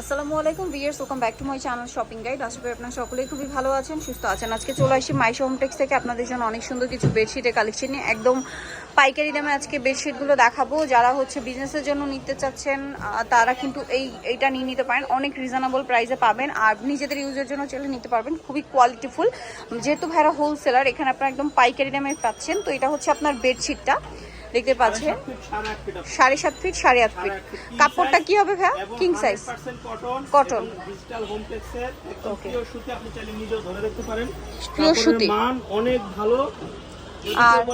আসসালামু আলাইকুম viewers welcome back to my channel shopping guide আশা করি আপনারা সকলেই খুবই ভালো আছেন, সুস্থ আছেন। আজকে চলে আসি মাইশো হোমটেক্স থেকে আপনাদের জন্য অনেক সুন্দর কিছু বেডশিটের কালেকশন নিয়ে। একদম পাইকারি দামে আজকে বেডশিটগুলো দেখাবো। যারা হচ্ছে বিজনেসের জন্য নিতে চাচ্ছেন তারা কিন্তু এই, এইটা নিয়ে নিতে পারেন। অনেক রিজনেবল প্রাইসে পাবেন। আর নিজেদের ইউজের জন্য চলে নিতে পারবেন। খুবই কোয়ালিটিফুল যেহেতু ভাইরা হোলসেলার এখানে আপনারা একদম পাইকারি দামে পাচ্ছেন। তো এটা হচ্ছে আপনার বেডশিটটা দেখতে পাচ্ছেন? সাড়ে সাত ফিট সাড়ে আট ফিট। কাপড়টা কি হবে ভাইয়া? King size cotton. Digital home টেক্সের একদম পিওর সুতি আপনি চাইলে নিজেও ধরে রাখতে পারেন। সুতি। মান অনেক ভালো। আর-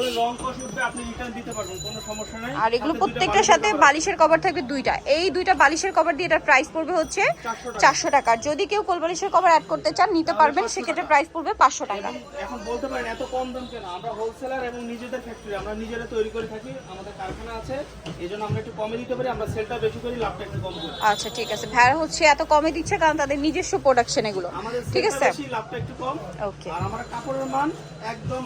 আর এগুলো প্রত্যেকটার সাথে বালিশের কভার থাকবে দুইটা। এই দুইটা বালিশের কভার দিয়ে এটার প্রাইস পড়বে হচ্ছে চারশো টাকা। যদি কেউ কোল বালিশের কভার অ্যাড করতে চান নিতে পারবেন সেক্ষেত্রে প্রাইস পড়বে পাঁচশো টাকা। এখন বলতে পারেন এত কম দাম কেন? আমরা হোলসেলার এবং নিজেদের ফ্যাক্টরি আমরা নিজেরা তৈরি করে থাকি আমাদের কারখানা আছে আমরা একটু কমে দিতে পারি আমরা সেলটা বেশি করি লাভটা একটু কম করি। আচ্ছা ঠিক আছে। ভ্যারা হচ্ছে এত কমে দিচ্ছে কারণ তাদের নিজস্ব প্রোডাকশন এগুলো। ঠিক আছে? লাভটা একটু কম। ওকে আর আমার কাপড়ের মান একদম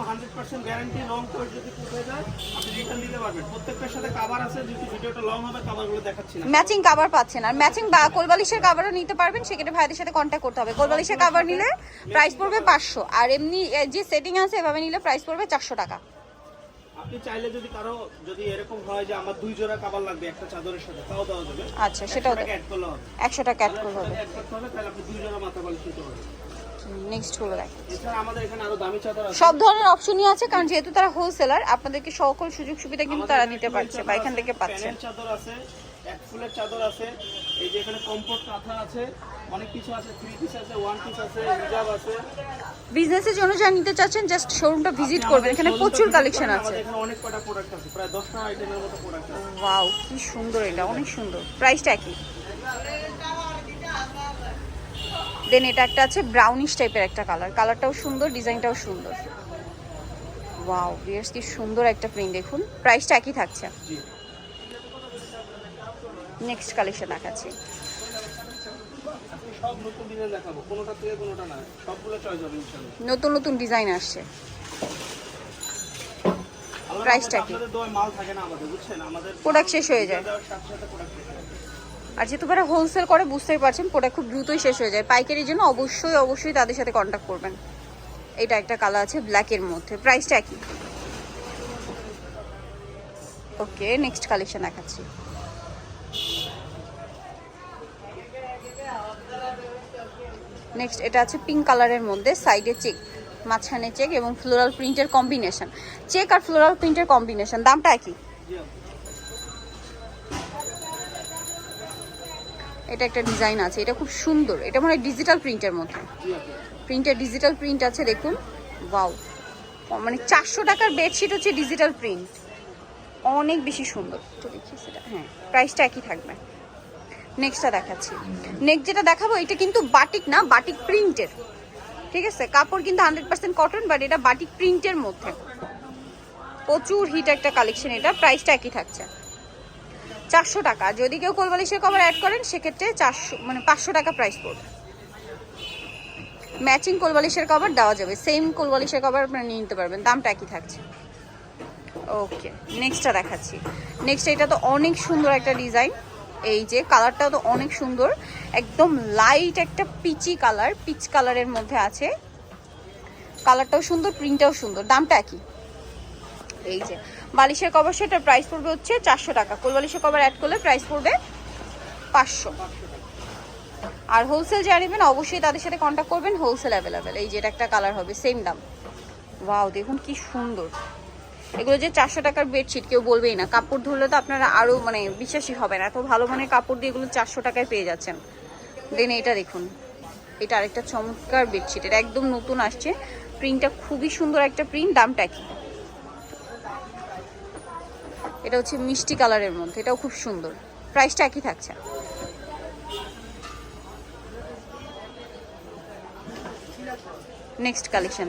গ্যারান্টি লং করে যদি পুষে যায় আপনি রিটার্ন দিতে পারবেন। প্রত্যেকটার সাথে কাভার আছে যদি ভিডিওটা লং হবে কাভারগুলো দেখাচ্ছি না। ম্যাচিং কাভার পাচ্ছেন। আর ম্যাচিং বা কোলবালিশের কাভারও নিতে পারবেন সেক্ষেত্রে ভাইদের সাথে কন্ট্যাক্ট করতে হবে। কোলবালিশের কাভার নিলে প্রাইস পড়বে পাঁচশো। আর এমনি যে সেটিং আছে এভাবে নিলে প্রাইস পড়বে চারশো টাকা। আপনি চাইলে যদি কারও যদি এরকম হয় যে আমার দুই জোড়া কাভার লাগবে একটা চাদরের সাথে তাও দেওয়া যাবে। আচ্ছা সেটাও অ্যাড করলে হবে। একশো টাকা অ্যাড করতে হবে। অ্যাড করতে হবে তাহলে আপনি দুই জোড়া মাথা বালিশ নিতে পারবেন। নেক্সট হলো সব ধরনের অপশনই আছে কারণ যেহেতু তারা হোলসেলার আপনাদেরকে সকল সুযোগ সুবিধা কিন্তু তারা দিতে পারছে বা এখান থেকে পাচ্ছে। চাদর আছে এক ফুলের চাদর আছে এই যে এখানে কমফোর্ট কাঁথা আছে অনেক কিছু আছে থ্রি পিস আছে ওয়ান পিস আছে হিজাব আছে। বিজনেসের জন্য যা নিতে চাচ্ছেন জাস্ট শোরুমটা ভিজিট করবেন এখানে প্রচুর কালেকশন আছে। এখানে অনেক কটা প্রোডাক্ট আছে প্রায় দশটা আইটেমের মতো প্রোডাক্ট আছে। ওয়াও কি সুন্দর এটা অনেক সুন্দর। প্রাইসটা কি দেন এটা একটা আছে ব্রাউনিশ টাইপের একটা কালার কালারটাও সুন্দর ডিজাইনটাও সুন্দর। ওয়াও বিয়ার্স কি সুন্দর একটা প্রিন্ট দেখুন। প্রাইসটা একই থাকছে। নেক্সট কালেকশন দেখাচ্ছি। নতুন নতুন ডিজাইন আসছে। Price কি? প্রোডাক্ট শেষ হয়ে যায়। আর যেহেতু তারা হোলসেল করে, বুঝতেই পারছেন প্রোডাক্ট খুব দ্রুতই শেষ হয়ে যায়। পাইকারির জন্য অবশ্যই অবশ্যই তাদের সাথে কন্ট্যাক্ট করবেন। এটা একটা কালার আছে ব্ল্যাকের মধ্যে। প্রাইসটা একই। ওকে নেক্সট কালেকশন দেখাচ্ছি। নেক্সট এটা আছে পিঙ্ক কালারের মধ্যে সাইডে চেক মাঝখানে চেক এবং ফ্লোরাল প্রিন্টের কম্বিনেশন চেক আর ফ্লোরাল প্রিন্টের কম্বিনেশন দামটা একই। এটা একটা ডিজাইন আছে, এটা খুব সুন্দর। এটা মনে হয় ডিজিটাল প্রিন্টের জি প্রিন্টের ডিজিটাল প্রিন্ট আছে, দেখুন। বাউ মানে চারশো টাকার বেডশিট হচ্ছে ডিজিটাল প্রিন্ট অনেক বেশি সুন্দর। তো দেখি সেটা হ্যাঁ প্রাইসটা একই থাকবে। নেক্সটটা দেখাচ্ছি। নেক্সট যেটা দেখাবো, এটা কিন্তু বাটিক না বাটিক প্রিন্টের ঠিক আছে? কাপড় কিন্তু হান্ড্রেড পার্সেন্ট কটন বাট এটা বাটিক প্রিন্টের মধ্যে। প্রচুর হিট একটা কালেকশন এটা। প্রাইসটা একই থাকছে। চারশো টাকা। যদি কেউ কোলবালিশের কভার অ্যাড করেন, সেক্ষেত্রে চারশো মানে পাঁচশো টাকা প্রাইস পড়বে। ম্যাচিং কোলবালিশের কভার দেওয়া যাবে। সেম কোলবালিশের কভার আপনারা নিয়ে নিতে পারবেন। দামটা একই থাকছে। ওকে নেক্সটটা দেখাচ্ছি। নেক্সট এটা তো অনেক সুন্দর একটা ডিজাইন এই যে কালারটাও তো অনেক সুন্দর। একদম লাইট একটা পিচি কালার পিচ কালারের মধ্যে আছে। কালারটাও সুন্দর প্রিন্টটাও সুন্দর। দামটা একই। এই যে, বালিশের কভার সেটার প্রাইস পড়বে হচ্ছে চারশো টাকা। কোলবালিশের কভার অ্যাড করলে প্রাইস পড়বে পাঁচশো। আর হোলসেল যারা নেবেন অবশ্যই তাদের সাথে কন্ট্যাক্ট করবেন হোলসেল অ্যাভেলেবেল এই যেটা একটা কালার হবে সেম দাম। ওয়াও দেখুন কি সুন্দর। এগুলো যে চারশো টাকার বেডশিট কেউ বলবেই না। কাপড় ধরলে তো আপনারা আরও মানে বিশ্বাসই হবে না এত ভালো মানের কাপড় দিয়ে এগুলো চারশো টাকায় পেয়ে যাচ্ছেন। দেন এটা দেখুন। এটা আরেকটা চমৎকার বেডশিট এটা একদম নতুন আসছে। প্রিন্টটা খুবই সুন্দর একটা প্রিন্ট দামটা কি এটা হচ্ছে মিষ্টি কালারের মধ্যে, এটাও খুব সুন্দর। প্রাইসটা একই থাকছে। নেক্সট কালেকশন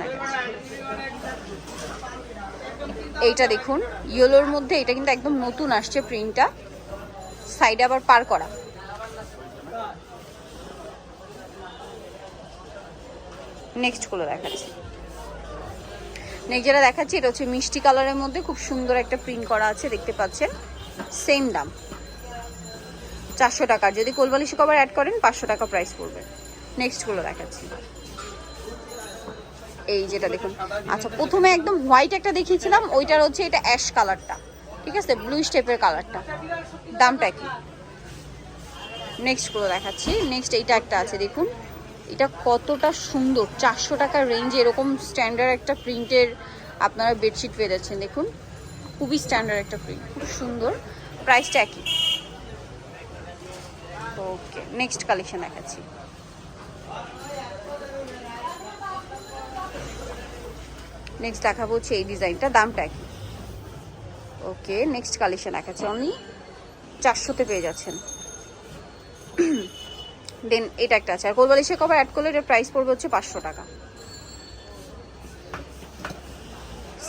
এইটা দেখুন, ইয়েলোর মধ্যে এটা কিন্তু একদম নতুন আসছে প্রিন্টটা সাইডে আবার পার করা। নেক্সটগুলো দেখাচ্ছি। নেক্সট যেটা দেখাচ্ছি, এটা হচ্ছে মিষ্টি কালারের মধ্যে খুব সুন্দর একটা প্রিন্ট করা আছে, দেখতে পাচ্ছেন। সেম দাম। চারশো টাকার যদি কোলবালিশ কভার অ্যাড করেন, পাঁচশো টাকা প্রাইস পড়বে। নেক্সটগুলো দেখাচ্ছি। এই যেটা দেখুন। আচ্ছা প্রথমে একদম হোয়াইট একটা দেখিয়েছিলাম, ওইটার হচ্ছে এটা অ্যাশ কালারটা ঠিক আছে? ব্লু স্টেপের কালারটা দামটা কি নেক্সটগুলো দেখাচ্ছি। নেক্সট এইটা একটা আছে, দেখুন। এটা কতটা সুন্দর? চারশো টাকার রেঞ্জে এরকম স্ট্যান্ডার্ড একটা প্রিন্টের আপনারা বেডশিট পেয়ে যাচ্ছেন, দেখুন। খুবই স্ট্যান্ডার্ড একটা প্রিন্ট খুব সুন্দর। প্রাইসটা একই। ওকে নেক্সট কালেকশন দেখাচ্ছি। নেক্সট দেখাবো হচ্ছে এই ডিজাইনটা দামটা একই। ওকে নেক্সট কালেকশন দেখাচ্ছি। অনলি চারশোতে পেয়ে যাচ্ছেন। দেন এটা একটা আছে। আর কোলবালিশে কভার অ্যাড করলে এটার প্রাইস পড়বে হচ্ছে পাঁচশো টাকা।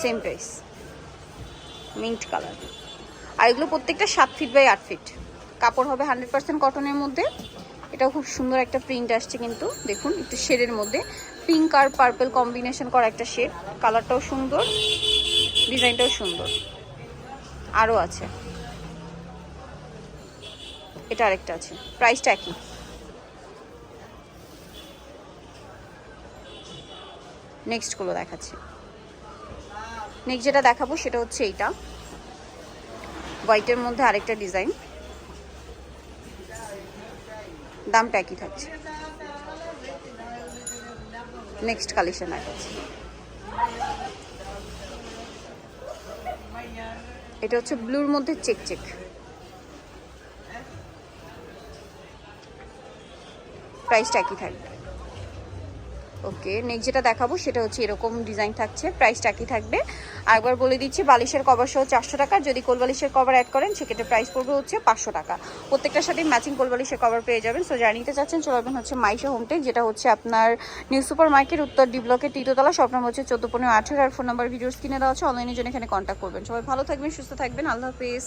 সেম প্রাইস মিন্ট কালার আর এগুলো প্রত্যেকটা সাত ফিট বাই আট ফিট কাপড় হবে হান্ড্রেড পার্সেন্ট কটনের মধ্যে। এটাও খুব সুন্দর একটা প্রিন্ট আসছে কিন্তু। দেখুন, একটু শেডের মধ্যে। পিঙ্ক আর পার্পল কম্বিনেশন করা একটা শেড কালারটাও সুন্দর। ডিজাইনটাও সুন্দর। আরও আছে। এটা আরেকটা আছে। প্রাইসটা একই। নেক্সটগুলো দেখাচ্ছি। নেক্সট যেটা দেখাবো সেটা হচ্ছে এইটা। হোয়াইটের মধ্যে আরেকটা ডিজাইন। দামটা একই থাকছে। নেক্সট কালেকশন দেখাচ্ছি। এটা হচ্ছে ব্লুর মধ্যে চেক চেক। প্রাইসটা একই থাকবে। ওকে নেক্সট যেটা দেখাবো সেটা হচ্ছে এরকম ডিজাইন থাকছে প্রাইসটা একই থাকবে? আরেকবার বলে দিচ্ছি, বালিশের কভার সহ চারশো টাকা, যদি কোল বালিশের কভার অ্যাড করেন, সেক্ষেত্রে প্রাইস পড়বে হচ্ছে পাঁচশো টাকা। প্রত্যেকটার সাথে ম্যাচিং কোল বালিশের কভার পেয়ে যাবেন। সো যারা নিতে চাচ্ছেন, চলে আসবেন হচ্ছে মাইশা হোমটেক যেটা হচ্ছে আপনার নিউ সুপার মার্কেট উত্তর ডি ব্লকের তৃতীয়তলা সব নাম হচ্ছে চোদ্দ পনেরো আঠেরো, আর ফোন নাম্বার ভিডিওস কিনে দেওয়া আছে অনলাইনের জন্য এখানে কন্ট্যাক্ট করবেন। সবাই ভালো থাকবেন, সুস্থ থাকবেন, আল্লাহ হাফিজ।